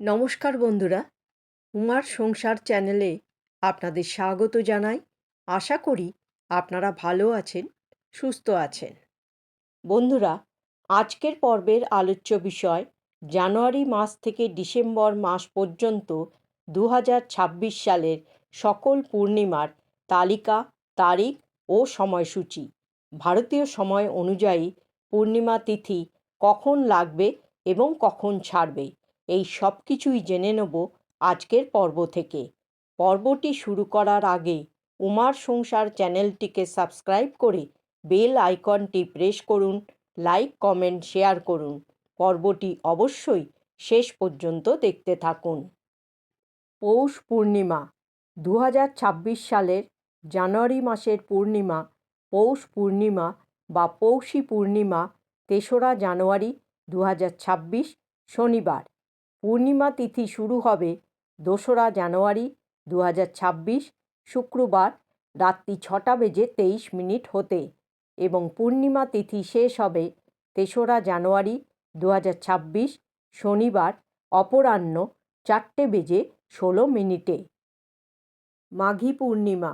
নমস্কার বন্ধুরা, উমার সংসার চ্যানেলে আপনাদের স্বাগত জানাই। আশা করি আপনারা ভালো আছেন, সুস্থ আছেন। বন্ধুরা, আজকের পর্বের আলোচ্য বিষয় জানুয়ারি মাস থেকে ডিসেম্বর মাস পর্যন্ত দু সালের সকল পূর্ণিমার তালিকা, তারিখ ও সময়সূচি। ভারতীয় সময় অনুযায়ী পূর্ণিমা তিথি কখন লাগবে এবং কখন ছাড়বে? এই সব কিছুই জেনে নেব আজকের পর্ব থেকে। পর্বটি শুরু করার আগে উমার সংসার চ্যানেলটিকে সাবস্ক্রাইব করে বেল আইকনটি প্রেস করুন, লাইক, কমেন্ট, শেয়ার করুন। পর্বটি অবশ্যই শেষ পর্যন্ত দেখতে থাকুন। পৌষ পূর্ণিমা দু হাজার ছাব্বিশ সালের জানুয়ারি মাসের পূর্ণিমা, পৌষ পূর্ণিমা বা পৌষী পূর্ণিমা, তেসরা জানুয়ারি দু হাজার ছাব্বিশ শনিবার। পূর্ণিমা তিথি শুরু হবে দোসরা জানুয়ারি দু হাজার ছাব্বিশ শুক্রবার রাত্রি ছটা বেজে তেইশ মিনিট হতে এবং পূর্ণিমা তিথি শেষ হবে তেসরা জানুয়ারি দু হাজার ছাব্বিশ শনিবার অপরাহ্ন চারটে বেজে ষোলো মিনিটে। মাঘী পূর্ণিমা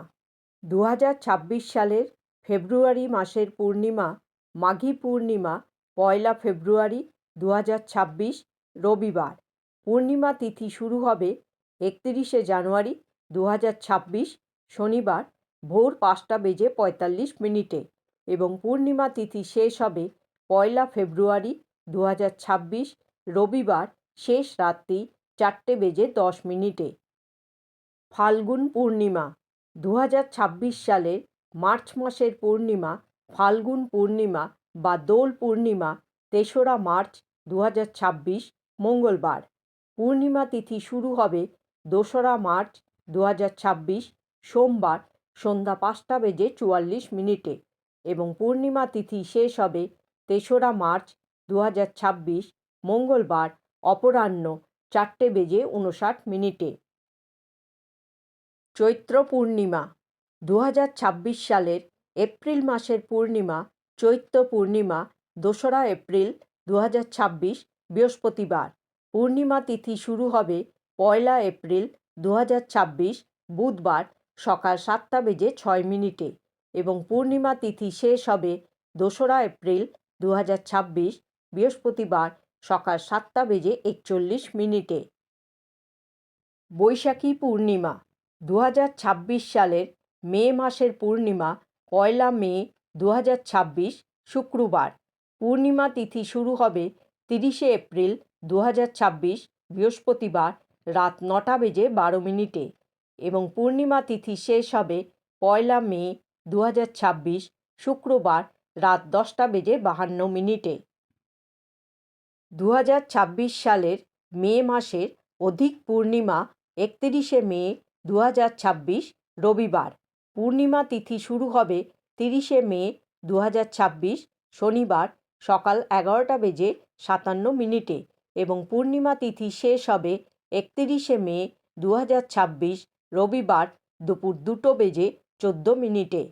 দু হাজার ছাব্বিশ সালের ফেব্রুয়ারি মাসের পূর্ণিমা মাঘী পূর্ণিমা পয়লা ফেব্রুয়ারি দু হাজার ছাব্বিশ রবিবার। পূর্ণিমা তিথি শুরু হবে একত্রিশে জানুয়ারি দু হাজার ছাব্বিশ শনিবার ভোর পাঁচটা বেজে পঁয়তাল্লিশ মিনিটে এবং পূর্ণিমা তিথি শেষ হবে পয়লা ফেব্রুয়ারি দু হাজার ছাব্বিশ রবিবার শেষ রাত্রি চারটে বেজে দশ মিনিটে। ফাল্গুন পূর্ণিমা দু হাজার ছাব্বিশ সালের মার্চ মাসের পূর্ণিমা ফাল্গুন পূর্ণিমা বা দোল পূর্ণিমা তেসরা মার্চ দু হাজার ছাব্বিশ মঙ্গলবার। পূর্ণিমা তিথি শুরু হবে দোসরা মার্চ দু হাজার ছাব্বিশ সোমবার সন্ধ্যা পাঁচটা বেজে চুয়াল্লিশ মিনিটে এবং পূর্ণিমা তিথি শেষ হবে তেসরা মার্চ দু হাজার ছাব্বিশ মঙ্গলবার অপরাহ্ন চারটে বেজে উনষাট মিনিটে। চৈত্র পূর্ণিমা দু হাজার ছাব্বিশ সালের এপ্রিল মাসের পূর্ণিমা চৈত্র পূর্ণিমা দোসরা এপ্রিল দু হাজার ছাব্বিশ বৃহস্পতিবার। পূর্ণিমা তিথি শুরু হবে পয়লা এপ্রিল দু হাজার ছাব্বিশ বুধবার সকাল সাতটা বেজে ছয় মিনিটে এবং পূর্ণিমা তিথি শেষ হবে দোসরা এপ্রিল দু হাজার ছাব্বিশ বৃহস্পতিবার সকাল সাতটা বেজে একচল্লিশ মিনিটে। বৈশাখী পূর্ণিমা দু হাজার ছাব্বিশ সালের মে মাসের পূর্ণিমা পয়লা মে দু হাজার ছাব্বিশ শুক্রবার। পূর্ণিমা তিথি শুরু হবে তিরিশে এপ্রিল দু হাজার ছাব্বিশ বৃহস্পতিবার রাত নটা বেজে বারো মিনিটে এবং পূর্ণিমা তিথি শেষ হবে পয়লা মে দু হাজার ছাব্বিশ শুক্রবার রাত দশটা বেজে বাহান্ন মিনিটে। দু হাজার ছাব্বিশ সালের মে মাসের অধিক পূর্ণিমা একত্রিশে মে দু হাজার ছাব্বিশ রবিবার। পূর্ণিমা তিথি শুরু হবে তিরিশে মে দু হাজার ছাব্বিশ শনিবার সকাল এগারোটা বেজে সাতান্ন মিনিটে এবং পূর্ণিমা তিথি শেষ হবে একত্রিশে মে দু ছাব্বিশ রবিবার দুপুর দুটো বেজে চোদ্দ মিনিটে।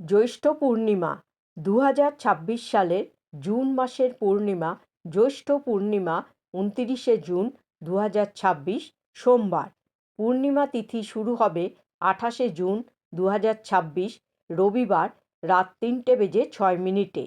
জ্যৈষ্ঠ পূর্ণিমা দু ছাব্বিশ সালের জুন মাসের পূর্ণিমা, জ্যৈষ্ঠ পূর্ণিমা উনতিরিশে জুন দু ছাব্বিশ সোমবার। পূর্ণিমা তিথি শুরু হবে আঠাশে জুন দু ছাব্বিশ রবিবার রাত তিনটে বেজে ছয় মিনিটে।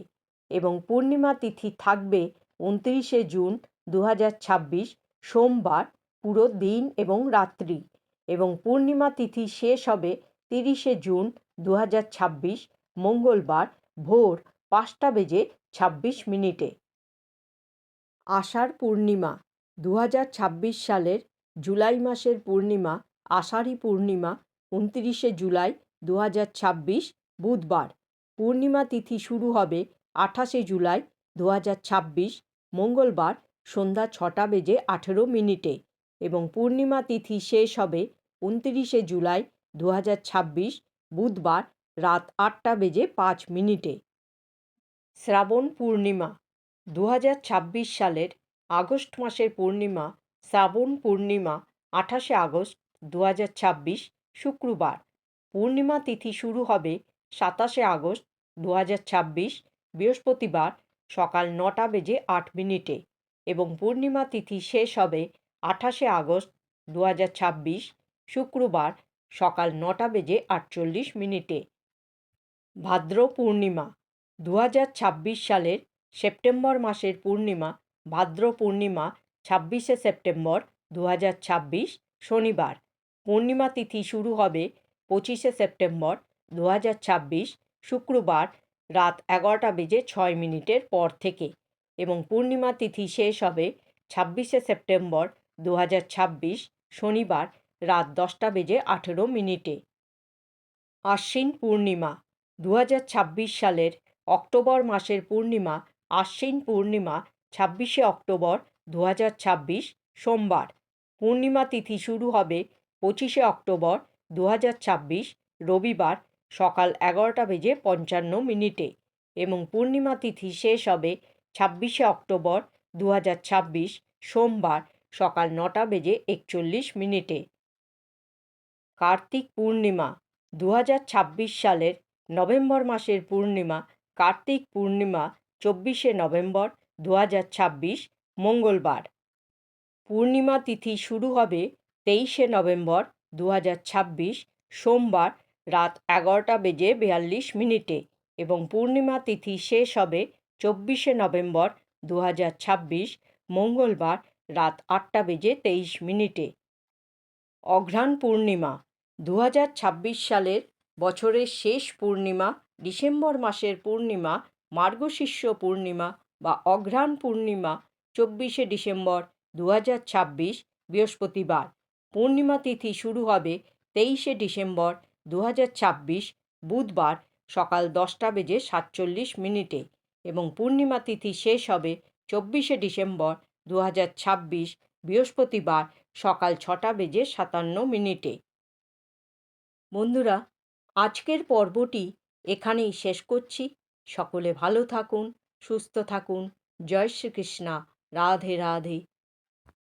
এবং পূর্ণিমা তিথি থাকবে উনত্রিশে জুন দু হাজার ছাব্বিশ, সোমবার, পুরো দিন এবং রাত্রি। এবং পূর্ণিমা তিথি শেষ হবে তিরিশে জুন দু হাজার ছাব্বিশ, মঙ্গলবার ভোর পাঁচটা বেজে ছাব্বিশ মিনিটে। আষাঢ় পূর্ণিমা দু হাজার ছাব্বিশ সালের জুলাই মাসের পূর্ণিমা, আষাঢ়ী পূর্ণিমা উনত্রিশে জুলাই দু হাজার ছাব্বিশ, বুধবার। পূর্ণিমা তিথি শুরু হবে আঠাশে জুলাই দু হাজার ছাব্বিশ, মঙ্গলবার সন্ধ্যা ছটা বেজে আঠেরো মিনিটে এবং পূর্ণিমা তিথি শেষ হবে উনতিরিশে জুলাই দু হাজার ছাব্বিশ, বুধবার রাত আটটা বেজে পাঁচ মিনিটে। শ্রাবণ পূর্ণিমা দু হাজার ছাব্বিশ সালের আগস্ট মাসের পূর্ণিমা, শ্রাবণ পূর্ণিমা আঠাশে আগস্ট দু হাজার ছাব্বিশ, শুক্রবার। পূর্ণিমা তিথি শুরু হবে সাতাশে আগস্ট দু হাজার ছাব্বিশ বৃহস্পতিবার সকাল নটা বেজে আট মিনিটে এবং পূর্ণিমা তিথি শেষ হবে আঠাশে আগস্ট দু হাজার ছাব্বিশ, শুক্রবার সকাল নটা বেজে আটচল্লিশ মিনিটে। ভাদ্র পূর্ণিমা দু হাজার ছাব্বিশ সালের সেপ্টেম্বর মাসের পূর্ণিমা, ভাদ্র পূর্ণিমা ছাব্বিশে সেপ্টেম্বর দু হাজার ছাব্বিশ শনিবার। পূর্ণিমা তিথি শুরু হবে পঁচিশে সেপ্টেম্বর দু হাজার ছাব্বিশ, শুক্রবার রাত এগারোটা বেজে ছয় মিনিটের পর থেকে এবং পূর্ণিমা তিথি শেষ হবে ছাব্বিশে সেপ্টেম্বর দু হাজার ছাব্বিশ শনিবার রাত দশটা বেজে আঠেরো মিনিটে। আশ্বিন পূর্ণিমা দু হাজার ছাব্বিশ সালের অক্টোবর মাসের পূর্ণিমা আশ্বিন পূর্ণিমা ছাব্বিশে অক্টোবর দু হাজার ছাব্বিশ সোমবার। পূর্ণিমা তিথি শুরু হবে পঁচিশে অক্টোবর দু হাজার ছাব্বিশ রবিবার সকাল এগারোটা বেজে পঞ্চান্ন মিনিটে এবং পূর্ণিমা তিথি শেষ হবে ছাব্বিশে অক্টোবর দু হাজার ছাব্বিশ সোমবার সকাল নটা বেজে একচল্লিশ মিনিটে। কার্তিক পূর্ণিমা দু হাজার ছাব্বিশ সালের নভেম্বর মাসের পূর্ণিমা কার্তিক পূর্ণিমা চব্বিশে নভেম্বর দু হাজার ছাব্বিশ মঙ্গলবার। পূর্ণিমা তিথি শুরু হবে তেইশে নভেম্বর দু হাজার ছাব্বিশ সোমবার রাত এগারোটা বেজে বিয়াল্লিশ মিনিটে এবং পূর্ণিমা তিথি শেষ হবে চব্বিশে নভেম্বর দু হাজার ছাব্বিশ, মঙ্গলবার রাত আটটা বেজে তেইশ মিনিটে। অঘ্রাণ পূর্ণিমা দু হাজার ছাব্বিশ সালের বছরের শেষ পূর্ণিমা, ডিসেম্বর মাসের পূর্ণিমা মার্গশীর্ষ পূর্ণিমা বা অঘ্রাণ পূর্ণিমা চব্বিশে ডিসেম্বর দু হাজার ছাব্বিশ বৃহস্পতিবার। পূর্ণিমা তিথি শুরু হবে তেইশে ডিসেম্বর দু হাজার ছাব্বিশ বুধবার সকাল দশটা বেজে সাতচল্লিশ মিনিটে এবং পূর্ণিমা তিথি শেষ হবে চব্বিশে ডিসেম্বর দু হাজার ছাব্বিশ বৃহস্পতিবার সকাল ছটা বেজে সাতান্ন মিনিটে। বন্ধুরা, আজকের পর্বটি এখানেই শেষ করছি। সকলে ভালো থাকুন, সুস্থ থাকুন। জয় শ্রীকৃষ্ণা। রাধে রাধে।